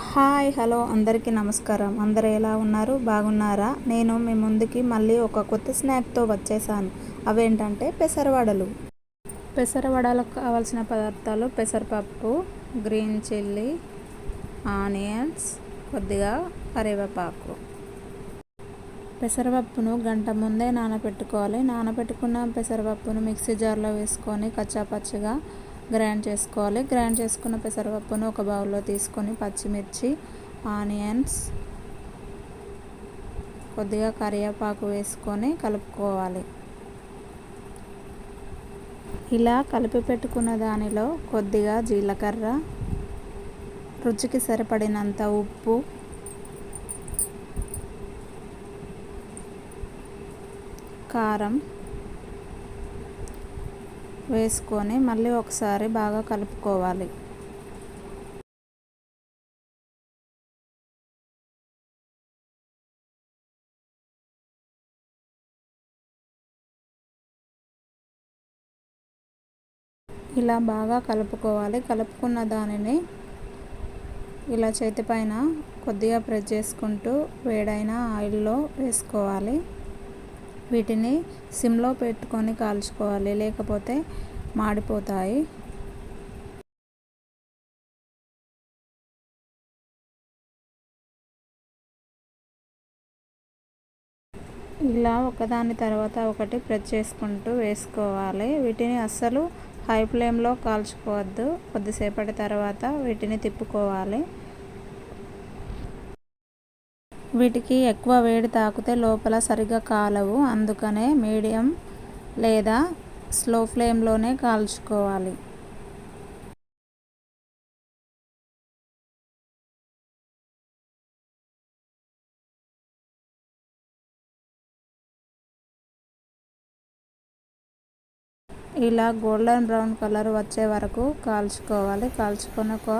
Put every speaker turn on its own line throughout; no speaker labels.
Hi hello అందరికీ నమస్కారం. అందరు ఎలా ఉన్నారు? బాగున్నారా? నేను మీ ముందుకి మళ్ళీ ఒక కొత్త స్నాక్తో వచ్చేసాను. అవేంటంటే పెసరవడలు. పెసరవడలకు కావాల్సిన పదార్థాలు పెసరపప్పు గ్రీన్ చిల్లీ ఆనియన్స్ కొద్దిగా కరివేపాకు. పెసరపప్పును గంట ముందే నానబెట్టుకోవాలి. నానబెట్టుకున్న పెసరపప్పును మిక్సీ జార్లో వేసుకొని కచ్చాపచ్చిగా గ్రైండ్ చేసుకోవాలి. గ్రైండ్ చేసుకున్న పెసరపప్పును ఒక బౌల్లో తీసుకొని పచ్చిమిర్చి ఆనియన్స్ కొద్దిగా కరివేపాకు వేసుకొని కలుపుకోవాలి. ఇలా కలిపి పెట్టుకున్న దానిలో కొద్దిగా జీలకర్ర రుచికి సరిపడినంత ఉప్పు కారం వేసుకొని మళ్ళీ ఒకసారి బాగా కలుపుకోవాలి. ఇలా బాగా కలుపుకోవాలి. కలుపుకున్న దానిని ఇలా చేతి పైన కొద్దిగా ప్రెస్ చేసుకుంటూ వేడైన ఆయిల్లో వేసుకోవాలి. వీటిని సిమ్లో పెట్టుకొని కాల్చుకోవాలి లేకపోతే మాడిపోతాయి. ఇలా ఒకదాని తర్వాత ఒకటి ప్రెస్ చేసుకుంటూ వేసుకోవాలి. వీటిని అస్సలు హై ఫ్లేమ్లో కాల్చుకోవద్దు. కొద్దిసేపటి తర్వాత వీటిని తిప్పుకోవాలి. వీటికి ఎక్కువ వేడి తాకితే లోపల సరిగ్గా కాలవు. అందుకనే మీడియం లేదా స్లో ఫ్లేమ్లోనే కాల్చుకోవాలి. ఇలా గోల్డెన్ బ్రౌన్ కలర్ వచ్చే వరకు కాల్చుకోవాలి. కాల్చుకొని ఒక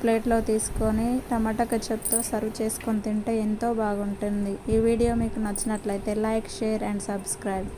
ప్లేట్లో తీసుకొని టమాటా కెచప్తో సర్వ్ చేసుకొని తింటే ఎంతో బాగుంటుంది. ఈ వీడియో మీకు నచ్చినట్లయితే లైక్ షేర్ అండ్ సబ్స్క్రైబ్.